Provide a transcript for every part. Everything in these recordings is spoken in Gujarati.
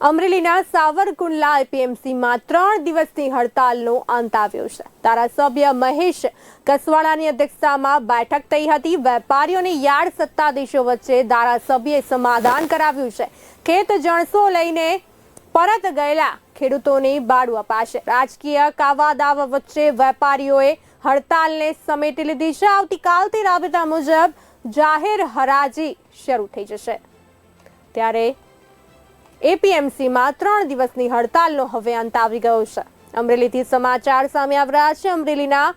અમરેલીના સાવરકુંડલા એપીએમસીમાં ત્રણ દિવસની હડતાલનો અંત આવ્યો છે. ધારાસભ્ય મહેશ કસવાળાની અધ્યક્ષતામાં બેઠક થઈ હતી. વેપારીઓની યાર્ડ સત્તાધીશો વચ્ચે ધારાસભ્યએ સમાધાન કરાવ્યું છે. ખેત જણસો લઈને પરત ગયેલા ખેડૂતોને બાળું અપાશે. રાજકીય કાવાદાવ વચ્ચે વેપારીઓએ હડતાલને સમેટી લીધી છે. આવતીકાલથી રાબેતા મુજબ જાહેર હરાજી શરૂ થઈ જશે. ત્યારે એપીએમસીમાં ત્રણ દિવસની હડતાલનો હવે અંત આવી ગયો છે. અમરેલીથી સમાચાર સામે આવ્યા છે. અમરેલીના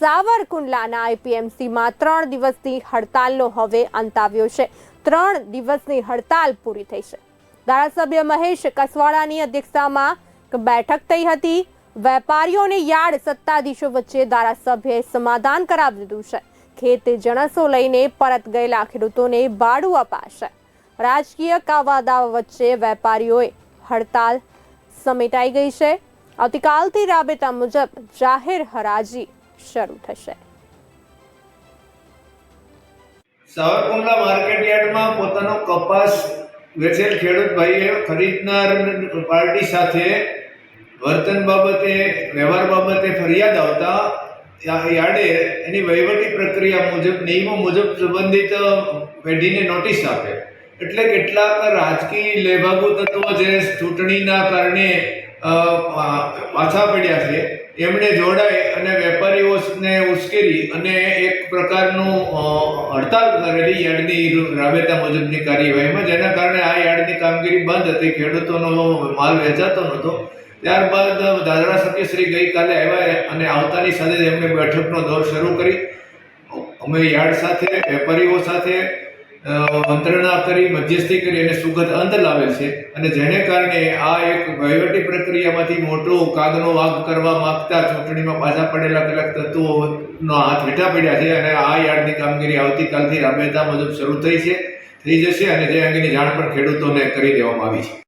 સાવરકુંડલાના એપીએમસીમાં ત્રણ દિવસની હડતાલનો હવે અંત આવ્યો છે. ત્રણ દિવસની હડતાલ પૂરી થઈ છે. ધારાસભ્ય મહેશ કસવાળાની અધ્યક્ષતામાં બેઠક થઈ હતી. વેપારીઓને યાર્ડ સત્તાધીશો વચ્ચે ધારાસભ્યએ સમાધાન કરાવી દીધું છે. ખેત જણસો લઈને પરત ગયેલા ખેડૂતોને ભાડું અપાશે. રાજકીય કાવાદાવ વચ્ચે વેપારીઓએ હડતાલ સમેટાઈ ગઈ છે. આવતીકાલથી રાબેતા મુજબ જાહેર હરાજી શરૂ થશે. સાવરકુંડલા માર્કેટ યાર્ડમાં પોતાનો કપાસ વેચેલ ખેડૂત ભાઈએ ખરીદનાર પાર્ટી સાથે વર્તન બાબતે, વ્યવહાર બાબતે ફરિયાદ આવતા યાર્ડે એની વહીવટી પ્રક્રિયા મુજબ, નિયમો મુજબ સંબંધિત પેઢીને નોટિસ આપે. એટલે કેટલાક રાજકીય લેભાગુ તત્વો જે ચૂંટણીના કારણે પાછા પડ્યા છે, એમણે જોડાઈ અને વેપારીઓને ઉશ્કેરી અને એક પ્રકારનું હડતાલ કરેલી યાર્ડની રાબેતા મુજબની કાર્યવાહીમાં, જેના કારણે આ યાર્ડની કામગીરી બંધ હતી, ખેડૂતોનો માલ વેચાતો નહોતો. ત્યારબાદ ધારાસભ્ય શ્રી ગઈકાલે આવ્યા અને આવતાની સાથે જ એમણે બેઠકનો દોર શરૂ કરી. અમે યાર્ડ સાથે, વેપારીઓ સાથે અ, મંત્રણા કરી મધ્યસ્થી કરી અને સુગત અંત લાવેલ છે. અને જેને કારણે આ એક વહીવટી પ્રક્રિયામાંથી મોટો કાગનો વાગ કરવા માગતા ચૂંટણીમાં પાછા પડેલા કેટલાક તત્વોનો હાથ હેઠા પડ્યા છે અને આ યાર્ડની કામગીરી આવતીકાલથી રાબેતા મુજબ શરૂ થઈ છે થઈ જશે અને જે અંગેની જાણ પણ ખેડૂતોને કરી દેવામાં આવી છે.